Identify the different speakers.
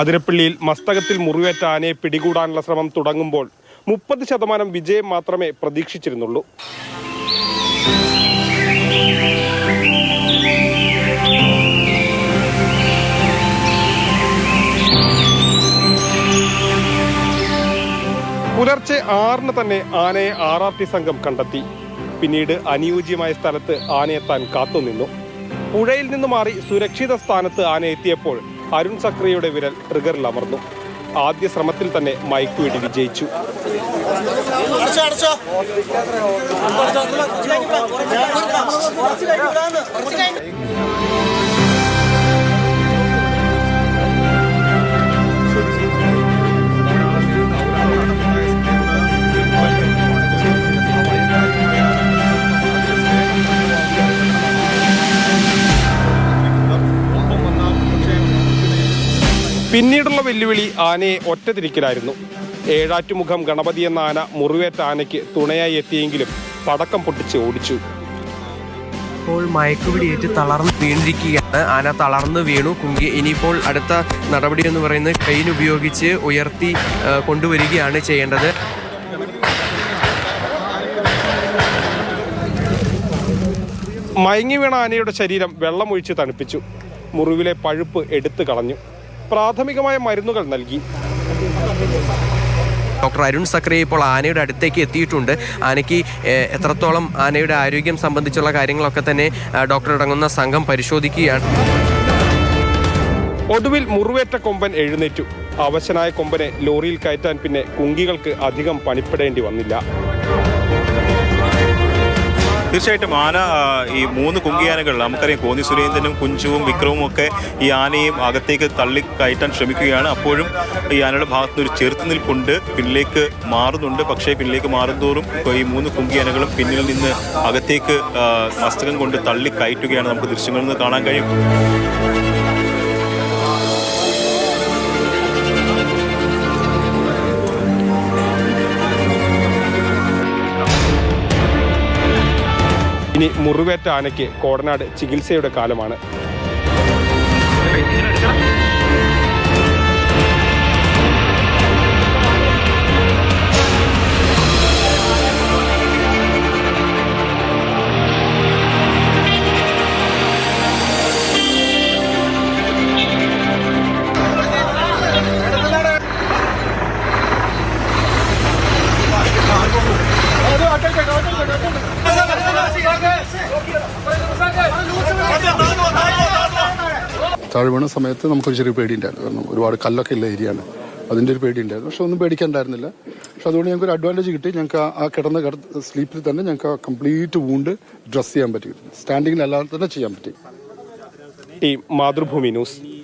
Speaker 1: അതിരപ്പള്ളിയിൽ മസ്തകത്തിൽ മുറിവേറ്റ ആനയെ പിടികൂടാനുള്ള ശ്രമം തുടങ്ങുമ്പോൾ മുപ്പത് ശതമാനം വിജയം മാത്രമേ പ്രതീക്ഷിച്ചിരുന്നുള്ളൂ. പുലർച്ചെ ആറിന് തന്നെ ആനയെ ആർ ആർ ടി സംഘം കണ്ടെത്തി. പിന്നീട് അനുയോജ്യമായ സ്ഥലത്ത് ആനയെത്താൻ കാത്തുനിന്നു. പുഴയിൽ നിന്ന് മാറി സുരക്ഷിത സ്ഥാനത്ത് ആന എത്തിയപ്പോൾ അരുൺ സക്രിയയുടെ വിരൽ ട്രിഗറിൽ അമർന്നു. ആദ്യ ശ്രമത്തിൽ തന്നെ മയക്കുവേടി വിജയിച്ചു. പിന്നീടുള്ള വെല്ലുവിളി ആനയെ ഒറ്റതിരിക്കലായിരുന്നു. ഏഴാറ്റുമുഖം ഗണപതി എന്ന ആന മുറിവേറ്റ ആനയ്ക്ക് തുണയായി എത്തിയെങ്കിലും പടക്കം പൊട്ടിച്ച് ഓടിച്ചു.
Speaker 2: ഇപ്പോൾ മയക്കുപിടിയേറ്റ് തളർന്ന് വീണിരിക്കുകയാണ്. ആന തളർന്ന് വീണു. കുങ്കി ഇനിയിപ്പോൾ അടുത്ത നടപടി എന്ന് പറയുന്നത് ട്രെയിൻ ഉപയോഗിച്ച് ഉയർത്തി കൊണ്ടുവരികയാണ് ചെയ്യേണ്ടത്.
Speaker 1: മയങ്ങി വീണ ആനയുടെ ശരീരം വെള്ളമൊഴിച്ച് തണുപ്പിച്ചു. മുറിവിലെ പഴുപ്പ് എടുത്തു കളഞ്ഞു. പ്രാഥമികമായ മരുന്നുകൾ നൽകി.
Speaker 2: ഡോക്ടർ അരുൺ സക്രിയ ഇപ്പോൾ ആനയുടെ അടുത്തേക്ക് എത്തിയിട്ടുണ്ട്. ആനയ്ക്ക് എത്രത്തോളം ആനയുടെ ആരോഗ്യം സംബന്ധിച്ചുള്ള കാര്യങ്ങളൊക്കെ തന്നെ ഡോക്ടർ അടങ്ങുന്ന സംഘം പരിശോധിക്കുകയാണ്.
Speaker 1: ഒടുവിൽ മുറിവേറ്റ കൊമ്പൻ എഴുന്നേറ്റു. അവശനായ കൊമ്പനെ ലോറിയിൽ കയറ്റാൻ പിന്നെ കുങ്കികൾക്ക് അധികം പണിപ്പെടേണ്ടി വന്നില്ല.
Speaker 3: തീർച്ചയായിട്ടും ആന ഈ മൂന്ന് കുങ്കിയാനകൾ നമുക്കറിയാം കോന്നി സുരേന്ദ്രനും കുഞ്ചുവും വിക്രവും ഒക്കെ ഈ ആനയും അകത്തേക്ക് തള്ളി കയറ്റാൻ ശ്രമിക്കുകയാണ്. അപ്പോഴും ഈ ആനയുടെ ഭാഗത്ത് ഒരു ചെറുത്തുനിൽപ്പുണ്ട് പിന്നിലേക്ക് മാറുന്നുണ്ട്. പക്ഷേ പിന്നിലേക്ക് മാറുന്തോറും ഈ മൂന്ന് കുങ്കിയാനകളും പിന്നിൽ നിന്ന് അകത്തേക്ക് മസ്തകം കൊണ്ട് തള്ളി കയറ്റുകയാണ് നമുക്ക് ദൃശ്യങ്ങളിൽ നിന്ന് കാണാൻ കഴിയും.
Speaker 1: ഇനി മുറിവേറ്റ ആനയ്ക്ക് കോടനാട് ചികിത്സയുടെ കാലമാണ്.
Speaker 4: താഴെ വീണ സമയത്ത് നമുക്കൊരു ചെറിയ പേടിയുണ്ടായിരുന്നു. കാരണം ഒരുപാട് കല്ലൊക്കെ ഉള്ള ഏരിയ ആണ് അതിന്റെ ഒരു പേടി ഉണ്ടായിരുന്നു പക്ഷെ ഒന്നും പേടിക്കാണ്ടായിരുന്നില്ല. പക്ഷെ അതുകൊണ്ട് ഞങ്ങൾക്ക് ഒരു അഡ്വാന്റേജ് കിട്ടി. ഞങ്ങൾക്ക് ആ- കിടന്ന കിട സ്ലീപ്പിൽ തന്നെ ഞങ്ങൾക്ക് ആ കംപ്ലീറ്റ് വൂണ്ട് ഡ്രസ് ചെയ്യാൻ പറ്റി. സ്റ്റാൻഡിങ്ങിൽ അല്ലാതെ തന്നെ ചെയ്യാൻ പറ്റി.
Speaker 1: ഈ മാതൃഭൂമി ന്യൂസ്.